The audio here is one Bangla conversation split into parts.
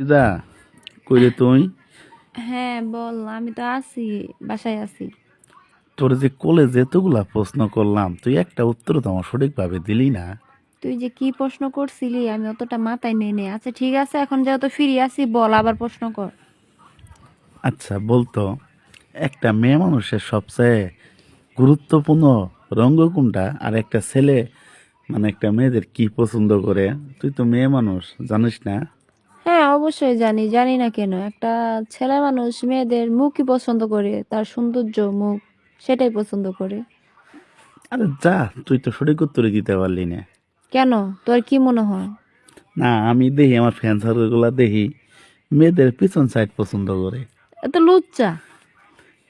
দিদা কইরে তুই? হ্যাঁ বল আমি তো আছি বাসায় আছি। তোর যে কলেজে এতগুলা প্রশ্ন করলাম তুই একটা উত্তর তো আমার সঠিকভাবে দিলি না। তুই যে কি প্রশ্ন করছিলি আমি অতটা মাথায় নেই নে। আচ্ছা ঠিক আছে এখন যেহেতু ফিরে আসি বল আবার প্রশ্ন কর। আচ্ছা বলতো একটা মেয়ে মানুষের সবচেয়ে গুরুত্বপূর্ণ রঙ্গ কোনটা? আর একটা ছেলে মানে একটা মেয়েদের কি পছন্দ করে? তুই তো মেয়ে মানুষ জানিস না? অবশ্যই জানি জানি না কেন। একটা ছেলে মানুষ মেয়েদের মুখই পছন্দ করে তার সৌন্দর্য মুখ সেটাই পছন্দ করে। আরে যা তুই তো সঠিক উত্তরই দিতে পারলি না। কেন? তোর কি মনে হয়? না আমি দেখি আমার ফ্যান সার্কেলগুলো দেখি মেয়েদের পিছন সাইড পছন্দ করে। এত লুচ্চা।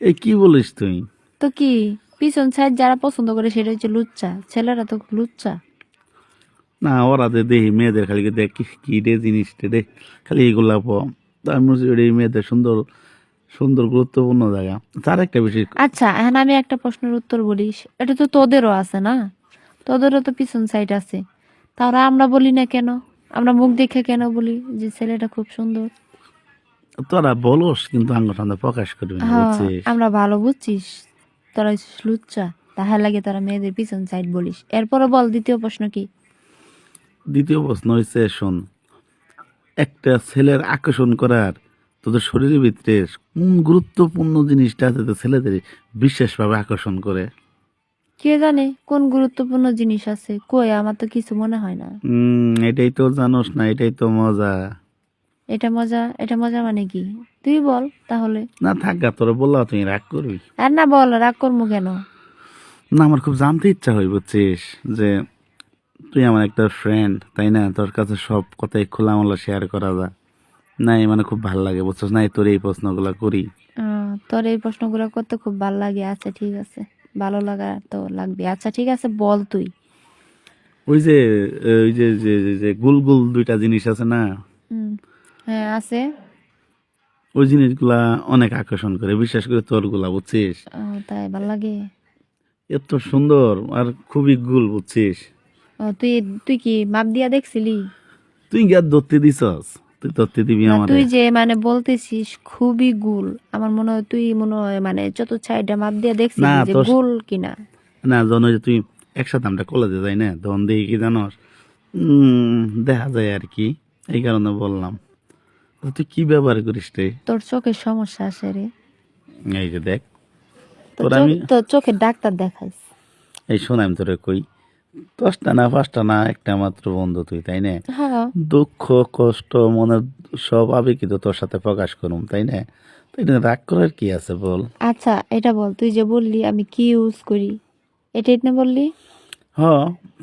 এ কি বলিস তুই? তো কি? পিছন সাইড যারা পছন্দ করে সেটা হচ্ছে লুচ্চা। ছেলেরা তো লুচ্চা। না ওরা যে দেখি মেয়েদের খালি দেখ কি কি রে জিনিসটা রে খালি এগুলা প। আমি বলছি, এই মেয়েদের সুন্দর সুন্দর গুরুত্বপূর্ণ জায়গা। তার একটা বিষয় আচ্ছা এখন আমি একটা প্রশ্নের উত্তর বলিস এটা তো তোদেরও আছে না? তোদেরও তো পিছন সাইড আছে। তাহলে আমরা বলি না কেন? আমরা মুখ দেখে কেন বলি যে ছেলেটা খুব সুন্দর? তোরা বলস কিন্তু আঙ্গ সামনে প্রকাশ করবি না হ্যাঁ আমরা ভালো বুঝছিস। তোরা লুচ্চা। তাহার লাগে তোরা মেয়েদের পিছন সাইড বলিস। এরপরে বল দ্বিতীয় প্রশ্ন কি? দ্বিতীয় প্রশ্ন হচ্ছে শোন। একটা ছেলের আকর্ষণ করার তোদের শরীরের ভিতরে কোন গুরুত্বপূর্ণ জিনিসটা আছে তো ছেলেদের বিশেষভাবে আকর্ষণ করে? কে জানে কোন গুরুত্বপূর্ণ জিনিস আছে? কই আমার তো কিছু মনে হয় না। উম, এটাই তো জানোস না এটাই তো মজা। এটা মজা এটা মজা মানে কি? তুই বল তাহলে। না থাক গা তোরা বললাম তুই রাগ করবি। আর না বল রাগ করব কেন? না আমার খুব জানতে ইচ্ছা হয় বুঝছিস? যে তুই আমার একটা ফ্রেন্ড তাই না? তোর কাছে সব কথাই খোলামেলা শেয়ার করা যায়। নাই মানে খুব ভালো লাগে বুঝছিস? নাই তোর এই প্রশ্নগুলো করি। তোর এই প্রশ্নগুলো করতে খুব ভালো লাগে। আচ্ছা ঠিক আছে। ভালো লাগা তো লাগবে। আচ্ছা ঠিক আছে বল তুই। ওই যে ওই যে যে যে- গুল গুল দুইটা জিনিস আছে না? হ্যাঁ আছে। ওই জিনিসগুলা অনেক আকর্ষণ করে বিশেষ করে তোরগুলা বুঝছিস? তাই ভালো লাগে। এত সুন্দর আর খুবই গুল বুঝছিস? তুই তুই কি মাপ দিয়া দেখছিলি? তুই গিয়া ধরতে দিছস। তুই ধরতে দিবি আমার। তুই যে মানে বলতেছিস খুবই গুল। আমার মনে হয় তুই মনে হয় মানে যত সাইডে মাপ দিয়া দেখছিলি না, যে গুল কিনা। না জানো যে তুই একসাথে আমরা কলেজে যাই না তখন দেখি কি জানোস? দেখা যায় আর কি। এই কারণে বললাম। তুই কি ব্যবহার করিস রে? তোর চোখের সমস্যা আছে রে। এই যে দেখ। তোর তোর আমি তোর চোখের ডাক্তার দেখাইস। এই শোন আমি তোরে কই। দশটা না পাঁচটা না একটা মাত্র বন্ধু তুই তাই না? হ্যাঁ। দুঃখ কষ্ট মনের সব আবেগই তো তোর সাথে প্রকাশ করুম তাই না? তো এটা রাগ করার কি আছে বল? আচ্ছা এটা বল তুই যে বললি আমি কি ইউজ করি এটাই না বললি? হ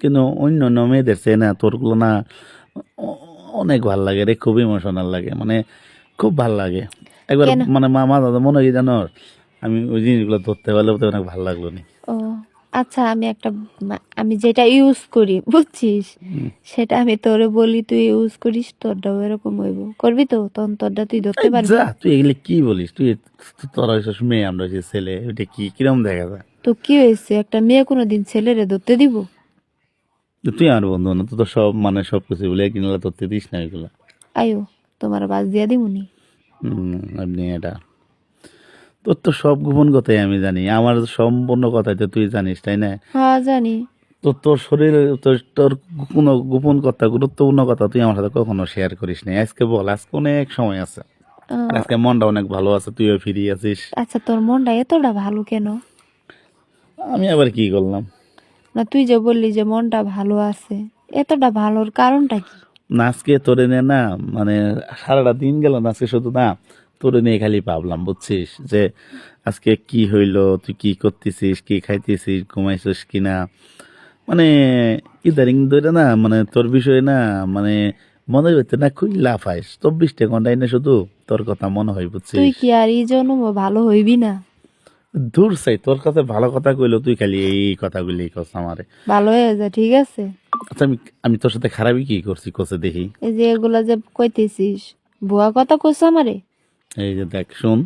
কিন্তু অন্য অন্য মেয়েদের চেয়ে না তোরগুলো না অনেক ভালো লাগে রে খুব ইমোশনাল লাগে মানে খুব ভালো লাগে। একবার মানে মা মা দাদা মনে হয় জানো আমি ওই জিনিসগুলো ধরতে পারলে অনেক ভালো লাগল নি। আচ্ছা আমি একটা আমি যেটা ইউজ করি বুঝছিস? সেটা আমি তোরে বলি তুই ইউজ করিস তোরটাও এরকম হইব। করবি তো? তখন তোরটা তুই ধরতে পারবি? যা তুই এগুলি কি বলিস? তুই তোরা হইছিস মেয়ে আমরা হইছি ছেলে ওইটা কি কিরম দেখা যায়? তো কি হয়েছে? একটা মেয়ে কোনোদিন ছেলেরে ধরতে দিব? তুই আমার বন্ধু না তো সব মানে সব কিছু বলে কিনলে ধরতে দিস না এগুলো। আয়ো তোমার বাস দিয়া দিমুনি? আপনি এটা তোর তো সব গোপন কথাই আমি জানি। আমার সম্পূর্ণ কথাই তো তুই জানিস তাই না? হ্যাঁ জানি। তো তোর শরীরে তোর তোর কোনো গোপন কথা গুরুত্বপূর্ণ কথা তুই আমার সাথে কখনো শেয়ার করিস না আজকে বল আজকে অনেক সময় আছে। আজকে মনটা অনেক ভালো আছে তুইও ফিরি আছিস আচ্ছা তোর মনটা এতটা ভালো কেন? আমি আবার কি করলাম? না তুই যে বললি যে মনটা ভালো আছে এতটা ভালোর কারণটা কি? না আজকে তোরে নিয়ে না মানে সারাটা দিন গেল না আজকে শুধু না তোরে নিয়ে খালি ভাবলাম বুঝছিস? যে আজকে কি হইল তুই কি করতেছিস কি খাইতেছিস ঘুমাইছিস কি না মানে ইদারিং ধরে না মানে তোর বিষয়ে না মানে মনে হইতে না খুবই লাফাইস। চব্বিশটা ঘন্টায় না শুধু তোর কথা মনে হয় তুই বুঝছিস কি আর এই জন্য ভালো হইবি না? দূর চাই তোর কাছে ভালো কথা কইলো তুই খালি এই কথাগুলি কস আমারে। ভালো হয়ে যা ঠিক আছে? আচ্ছা আমি আমি তোর সাথে খারাপই কি করছি কোসে দেখি। এই যে এগুলা যে কইতেছিস ভুয়া কথা কইছ আমারে? এই যে দেখ শুন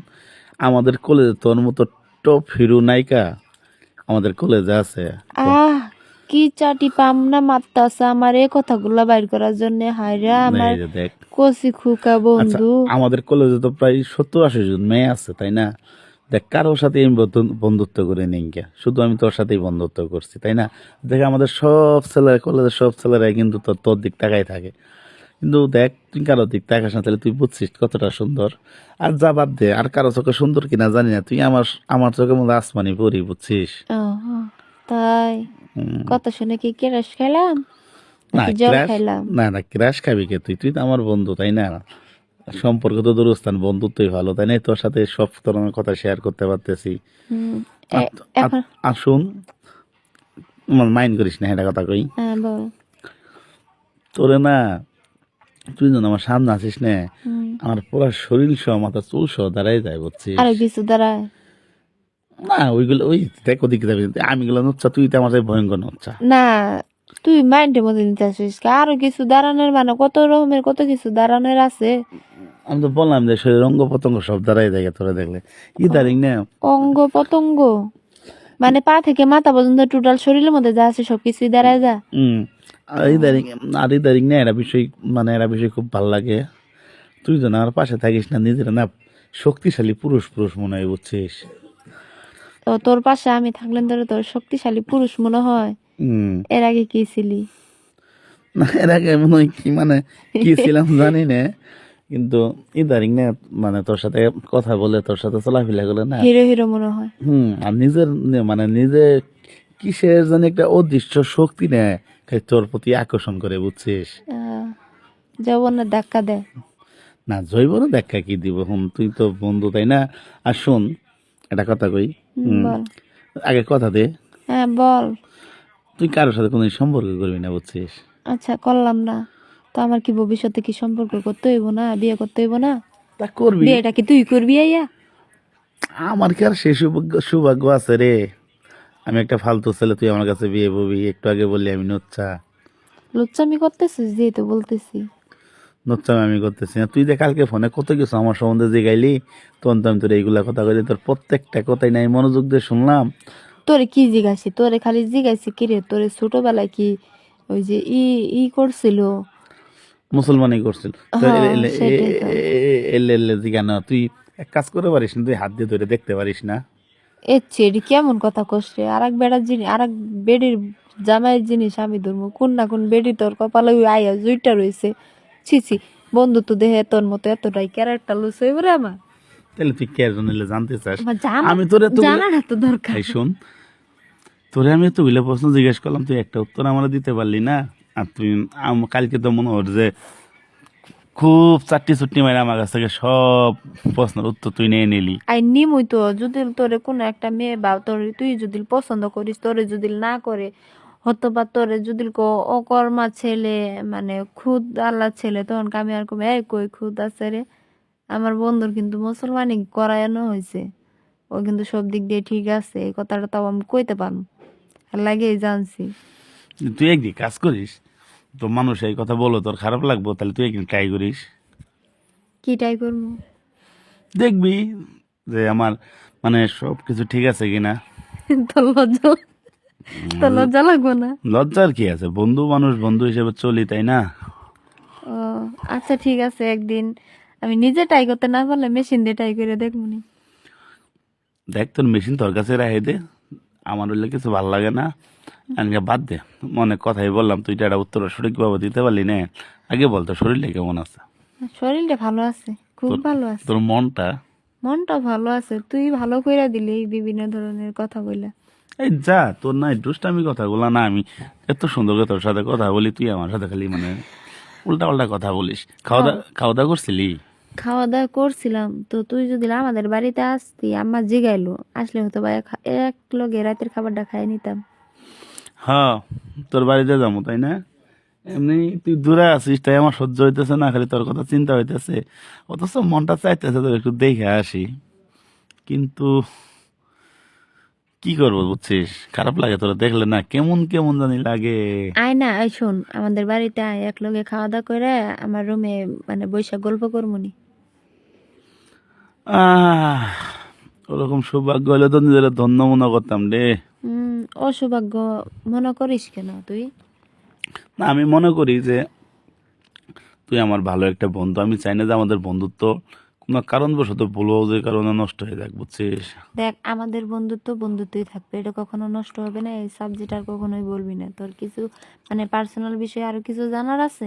আমাদের কলেজে তোর মতো টপ হিরো নায়িকা আমাদের কলেজে আছে। আহ কি চাটি পাম না মারতাছে আমার এই কথাগুলো বাইর করার জন্য হায়রে আমার কচি খুকা আচ্ছা বন্ধু। আমাদের কলেজে তো প্রায় সত্তর আশি জন মেয়ে আছে তাই না? দেখ কারোর সাথে আমি বন্ধু- বন্ধুত্ব করে নেই শুধু আমি তোর সাথেই বন্ধুত্ব করছি তাই না? দেখ আমাদের সব ছেলেরা কলেজের সব ছেলেরাই কিন্তু তোর তোর দিক তাকাই থাকে। কিন্তু দেখ তুই কারোর দিক তাকাস না তাহলে তুই বুঝছিস কতটা সুন্দর। আর যা বাদ দে আর কারও চোখে সুন্দর কিনা জানি না। তুই আমার আমার চোখের মধ্যে আসমানি পড়ি বুঝছিস? তাই? কত শুনে কি কেরাস খাইলাম না ক্রাশ না না ক্রাশ খাবি কে তুই? তুই তো আমার বন্ধু তাই না? সম্পর্ক তো দূরস্থান বন্ধুত্বই ভালো তাই না? তোর সাথে সব ধরনের কথা শেয়ার করতে পারতেছি। আর শুন। মাইন্ড করিস না এটা কথা কই। হ্যাঁ তোরে না তুই যেন আমার সামনে আসিস না আমার পুরো শরীর সহ মাথা চুল সহ দাঁড়াই যায় বুঝছিস। আরও কিছু দাঁড়ায়। না ওইগুলো ওই দেখ ওদিকে যাবি। আমি গুলো নচ্ছা তুই তো আমার ভয়ঙ্কর নচ্ছা। না তুই মাইন্ডের মধ্যে নিতে আসিস আরও কিছু দাঁড়ানোর মানে কত রকমের কত কিছু দাঁড়ানোর আছে? আমি তো বললাম যে শরীর অঙ্গ প্রত্যঙ্গ সব দাঁড়াই যায় তোরা দেখলে। ইদারিং না। অঙ্গ পতঙ্গ মানে পা থেকে মাথা পর্যন্ত টোটাল শরীরের মধ্যে যা আছে সবকিছুই দাঁড়ায় যা। হুম। আর ইদারিং আর ইদারিং না এরা বিষয় মানে এরা বিষয় খুব ভালো লাগে। তুই তো না আর পাশে থাকিস না নিজের না শক্তিশালী পুরুষ পুরুষ মনে হয় বুঝছিস? তো তোর পাশে আমি থাকলে ধরে তোর শক্তিশালী পুরুষ মনে হয়। এর আগে কি ছিলি? না এর আগে মনে হয় কি মানে কি ছিলাম জানি না। কিন্তু ইদারিং না মানে তোর সাথে কথা বলে তোর সাথে চলাফেরা করলে না হিরো হিরো মনে হয়। হুম আর নিজের মানে নিজে কিসের জানি একটা অদৃশ্য শক্তি নেয়। তোর প্রতি আকর্ষণ করে বুঝছিস? যৌবনের ধাক্কা দেয় না জৈব না দেখা কি দিব? হুম তুই তো বন্ধু তাই না? আর শোন একটা কথা কই আগে কথা দে। হ্যাঁ বল। তুই কারোর সাথে কোনো সম্পর্ক করবি না বুঝছিস? আচ্ছা করলাম না। তো আমার কি ভবিষ্যতে কি সম্পর্ক করতে হইব না বিয়ে করতে হইব না? তা করবি। বিয়েটা কি তুই করবি আইয়া? আমার কি আর সেই সৌভাগ্য সৌভাগ্য আছে রে? আমি একটা ফালতু ছেলে তুই আমার কাছে বিয়ে ববি একটু আগে বললি আমি নোচ্চা। লুচ্চামি করতেছিস যেহেতু বলতেছি। নোচ্চামি আমি করতেছি না। তুই যে কালকে ফোনে কত কিছু আমার সম্বন্ধে জিগাইলি তখন তো আমি তোর এইগুলা কথা কইলি তোর প্রত্যেকটা কথাই নাই মনোযোগ দিয়ে শুনলাম। তোরে কি জিগাইছি? তোরে খালি জিগাইছি কি রে? তোরে ছোটবেলায় কি ওই যে ই ই করছিল? মুসলমানই করছিল। তো হ্যাঁ, এলে- এলে- সেটাই তো। এ- এ- এলে এলে জিগানো তুই এক কাজ করে পারিস না তুই হাত দিয়ে ধরে দেখতে পারিস না। এ ছেড়ি কেমন কথা কস রে? আর এক বেড়ার জিনিস আর এক বেডির জামাইয়ের জিনিস আমি ধরবো। কোন না কোন বেডি তোর কপালে আয়া জুইটা রয়েছে ছি ছি বন্ধু তো দেহে তোর মতো এতটাই ক্যারেক্টার লুস হয়ে পড়ে আমার। তাহলে তুই কে এলে জানতে চাস? আমি তোরে তো জানাটা তো দরকার। শোন তোরে আমি এতগুলো প্রশ্ন জিজ্ঞেস করলাম তুই একটা উত্তর আমার দিতে পারলি না? আর তুই কালকে তো মনে হর যে খুব চারটি চুট্টি মারে আমার কাছ থেকে সব প্রশ্নের উত্তর তুই নিয়ে নিলি। আই নিমুই তো যদি তোরে কোনো একটা মেয়ে বা তোর তুই যদি পছন্দ করিস তোরে যদি না করে হয়তোবা তোরে যদি অকর্মা ছেলে মানে খুদ আল্লাহ ছেলে তখন আমি আর কমে এই কই খুদ আছে রে? আমার বন্ধুর কিন্তু মুসলমানি করায়ানো হয়েছে ও কিন্তু সব দিক দিয়ে ঠিক আছে এই কথাটা তাও আমি কইতে পারব। আর লাগেই জানছি। তুই একদিন কাজ করিস তো মানুষ এই কথা বলো তোর খারাপ লাগবো? তাহলে তুই একদিন ট্রাই করিস। কি ট্রাই করব? দেখবি যে আমার মানে সব কিছু ঠিক আছে কিনা। তোর লজ্জা তোর লজ্জা লাগবো না? লজ্জার কি আছে? বন্ধু মানুষ বন্ধু হিসেবে চলি তাই না? ও আচ্ছা ঠিক আছে একদিন আমি নিজে ট্রাই করতে না পারলে মেশিন দিয়ে ট্রাই করে দেখব নি। দেখ তোর মেশিন তোর কাছে রাখে দে। আমার হইলে কিছু ভালো লাগে না। আজকে বাদ দে। অনেক কথাই বললাম তুই এটা উত্তর সঠিকভাবে দিতে পারলি না। আগে বলতো শরীরটা কেমন আছে? শরীরটা ভালো আছে খুব ভালো আছে। তোর মনটা? মনটা ভালো আছে তুই ভালো কইরা দিলি এই বিভিন্ন ধরনের কথা বলে এই যা তোর না দুষ্টামি কথাগুলো না আমি এত সুন্দর করে তোর সাথে কথা বলি তুই আমার সাথে খালি মানে উল্টা পাল্টা কথা বলিস। খাওয়া দাওয়া খাওয়া দাওয়া করছিলি? খাওয়া দাওয়া করছিলাম তো তুই যদি আমাদের বাড়িতে আসতি আম্মা জিগাইলো আসলে হতো বা এক এক লগে রাতের খাবারটা খাই নিতাম। হ্যাঁ তোর বাড়িতে যাব তাই না? এমনি তুই দূরে আছিস তাই আমার সহ্য হইতেছে না খালি তোর কথা চিন্তা হইতেছে। অথচ মনটা চাইতেছে তোর একটু দেখে আসি। কিন্তু কি করব বুঝছিস? খারাপ লাগে তোরা দেখলে না কেমন কেমন জানি লাগে। আয় না আয় শোন আমাদের বাড়িতে আয় এক লগে খাওয়া দাওয়া করে আমার রুমে মানে বৈশাখ গল্প করব নি। আহ ওরকম সৌভাগ্য হলে তো নিজের ধন্য মনে করতাম রে। অসৌভাগ্য মনে করিস কেন তুই? না আমি মনে করি যে তুই আমার ভালো একটা বন্ধু। আমি চাই না যে আমাদের বন্ধুত্ব কোনো কারণবশত ভুলও যে কারণে নষ্ট হয়ে যাক বুঝছিস? দেখ আমাদের বন্ধুত্ব বন্ধুত্বই থাকবে। এটা কখনো নষ্ট হবে না এই সাবজেক্ট আর কখনোই বলবি না। তোর কিছু মানে পার্সোনাল বিষয়ে আরও কিছু জানার আছে?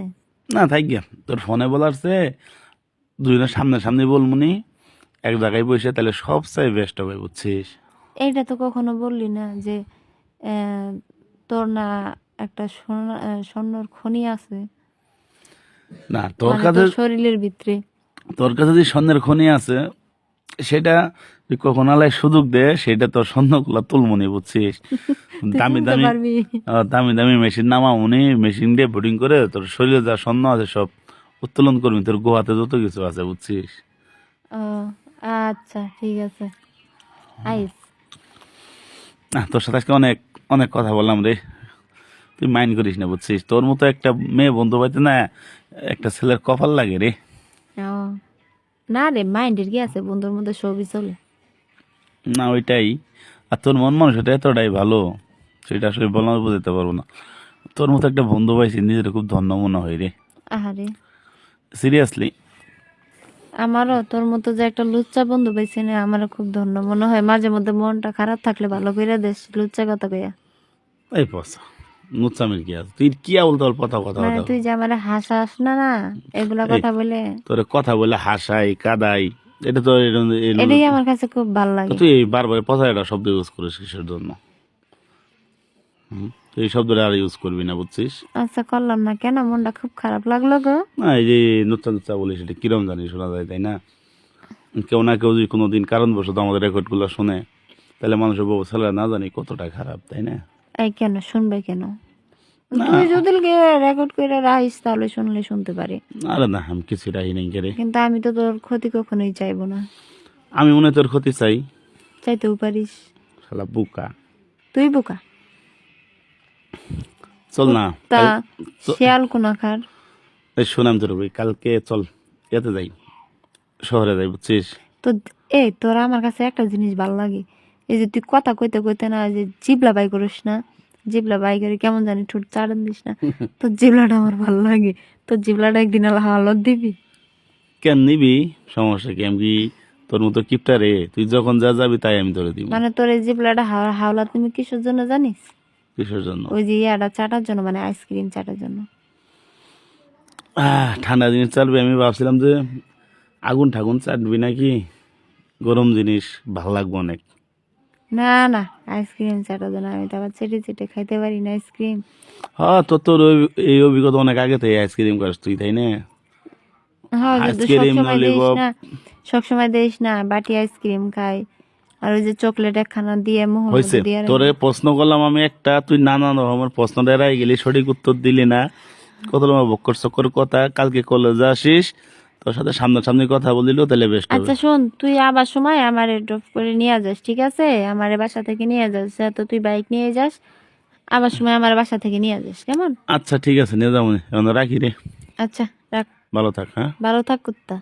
না থাক গিয়া। তোর ফোনে বলার চেয়ে দুজনের সামনে সামনে বলমুনি এক জায়গায় বসে তাহলে সব চাই বেস্ট হবে বুঝছিস? এইটা তো কখনো বললি না যে তোর না একটা স্বর্ণর খনি আছে? না তোর মানে কাছে শরীরের ভিতরে। তোর কাছে যে স্বর্ণের খনি আছে সেটা কখন আলাই সুযোগ দে সেটা তোর স্বর্ণগুলো তুলমনি বুঝছিস? দামি দামি দামি দামি মেশিন নামামুনি মেশিন দিয়ে বোটিং করে তোর শরীরে যা স্বর্ণ আছে সব উত্তোলন করবি তোর গোয়াতে যত কিছু আছে বুঝছিস? আচ্ছা ঠিক আছে। আইস। তোর সাথে আজকে অনেক অনেক কথা বললাম রে। তুই মাইন্ড করিস না বুঝছিস? তোর মতো একটা মেয়ে বন্ধু পাইতে না একটা ছেলের কপাল লাগে রে। না রে মাইন্ডের কি আছে? বন্ধুর মধ্যে সবই চলে। না ওইটাই। আর তোর মন মানুষ এটা এতটাই ভালো সেটা আসলে বলা বোঝাতে পারব না। তোর মতো একটা বন্ধু পাইছি নিজের খুব ধন্য মনে হয় রে। আহারে। সিরিয়াসলি আমারও তোর মতো যে একটা লুচ্চা বন্ধু পাইছি না আমারও খুব ধন্য। মনে হয় মাঝে মধ্যে মনটা খারাপ থাকলে ভালো করে দেশ লুচ্চা কথা কইয়া। এই পয়সা নুচ্ছামির কি আছে? তুই কি বলতে তোর কথা কথা মানে তুই যে আমার হাসাস না না এগুলা কথা বলে। তোর কথা বলে হাসাই কাদাই এটা তো এটাই আমার কাছে খুব ভালো লাগে। তুই বারবার পচা একটা শব্দ ইউজ করিস কিসের জন্য? এই শব্দটা আর ইউজ করবি না বুঝছিস? আচ্ছা করলাম না। কেন? মনটা খুব খারাপ লাগল গো। না এই যে নুচ্ছা নুচ্ছা বলিস এটা কিরম জানি শোনা যায় তাই না? কেউ না কেউ যদি কোনোদিন কারণবশত আমাদের রেকর্ডগুলো শুনে তাহলে মানুষের বউ ছেলেরা না জানি কতটা খারাপ তাই না? এই কেন? শুনবে কেন। তুই যদি রেকর্ড করে রাখিস তাহলে শুনলে শুনতে পারি। আরে না আমি কিছু রাহি নাই রে। কিন্তু আমি তো তোর ক্ষতি কখনোই চাইব না। আমি মনে তোর ক্ষতি চাই। চাইতেও পারিস। শালা বুকা। তুই বোকা? চল না তা শিয়াল কোনাখার এই কালকে চল এতে যাই শহরে যাই বুঝছিস? তো এই তোর আমার কাছে একটা জিনিস ভালো লাগে। এই যে তুই কথা কইতে কইতে না যে জিবলা বাই করিস না জিবলা বাই করে কেমন জানি ঠোঁট চাড়ান দিস না তোর জিবলাটা আমার ভালো লাগে। তোর জিবলাটা একদিন হালত দিবি। কেন নিবি? সমস্যা কি? আমি তোর মতো কিপটা রে তুই যখন যা যাবি তাই আমি ধরে দিব। মানে তোর এই জিবলাটা হাওলা হাওলা তুমি কিসের জন্য জানিস? কিসের জন্য? ওই যে ইয়াটা চাটার জন্য মানে আইসক্রিম চাটার জন্য। ঠান্ডা জিনিস চাটবি আমি ভাবছিলাম যে আগুন ঠাগুন চাটবি নাকি? গরম জিনিস ভালো লাগবে অনেক। না না আইসক্রিম চাটার জন্য আমি তো আবার চেটে চেটে খাইতে পারি না আইসক্রিম হ্যাঁ তোর তোর এই অভিজ্ঞতা অনেক আগে থেকে আইসক্রিম করিস তুই তাই না? হ্যাঁ আইসক্রিম, সবসময় ললিপপ। না সবসময় দিস না বাটি আইসক্রিম খাই। আর ওই যে চকলেট একখানা দিয়ে মোহর দিয়ে তোরে প্রশ্ন করলাম আমি একটা তুই নানা রকমের প্রশ্নটা এড়াই গেলি সঠিক উত্তর দিলি না। কত রকম বক্কর চক্কর কথা কালকে কলেজে আসিস তোর সাথে সামনাসামনি কথা বলিল তাহলে হবে আচ্ছা শোন তুই আবার সময় আমারে ড্রপ করে নিয়ে যাস ঠিক আছে? আমারে বাসা থেকে নিয়ে যাস তো তুই বাইক নিয়ে যাস আবার সময় আমার বাসা থেকে নিয়ে যাস কেমন? আচ্ছা ঠিক আছে নিয়ে যাব রাখি রে। আচ্ছা রাখ। ভালো থাক হ্যাঁ? ভালো থাক কুত্তা।